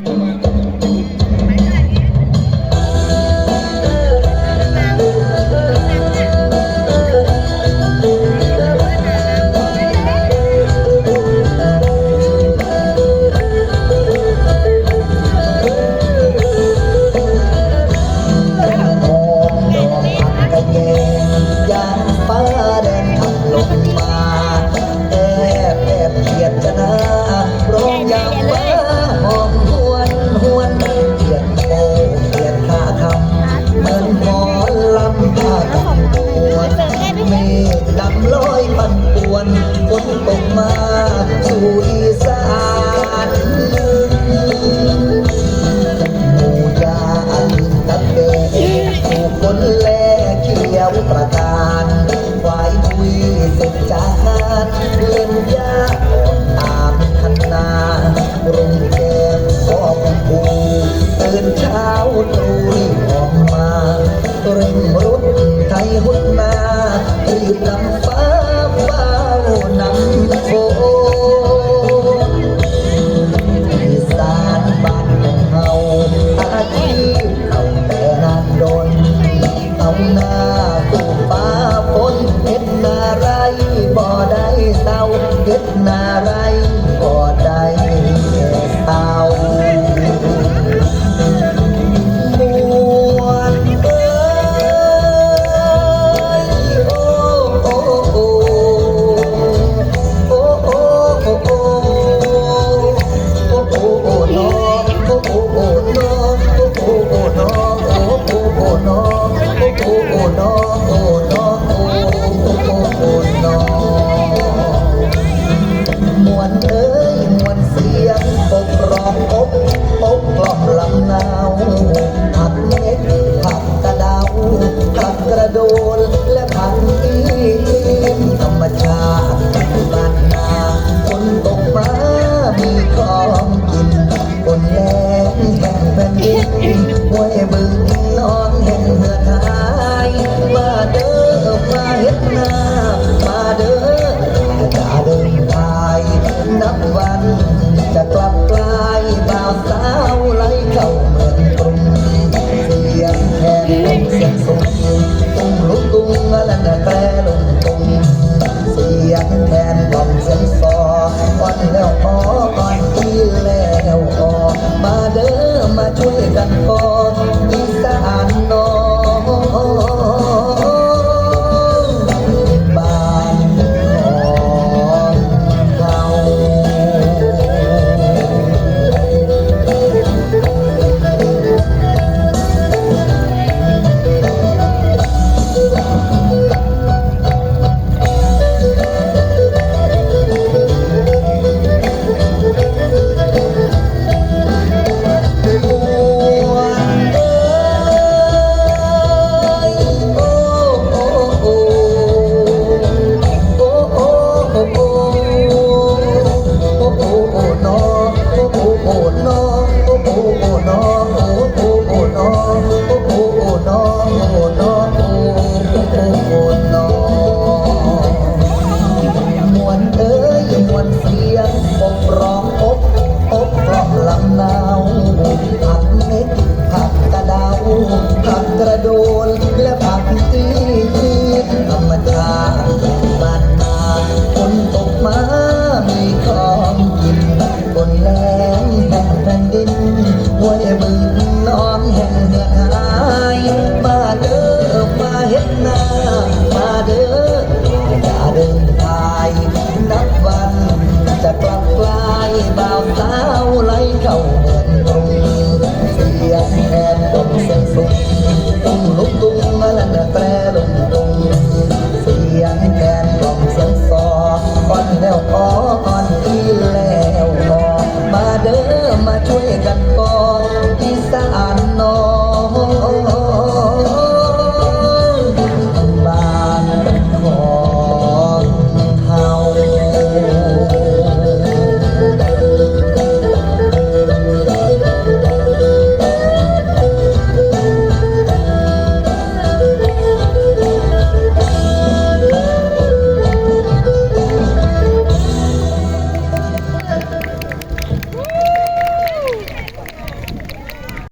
เดี๋ยวเลย ดำลอยปั่นป่วนฝนตกมาสู่อีสานหมู่ยาอันตับเด็กถูกคนล เพชรนาไร 我也不 มีของกินบนแรงแผ่นดินห้วยบึงนองแหงเอายมาเด้อมาเห็นหา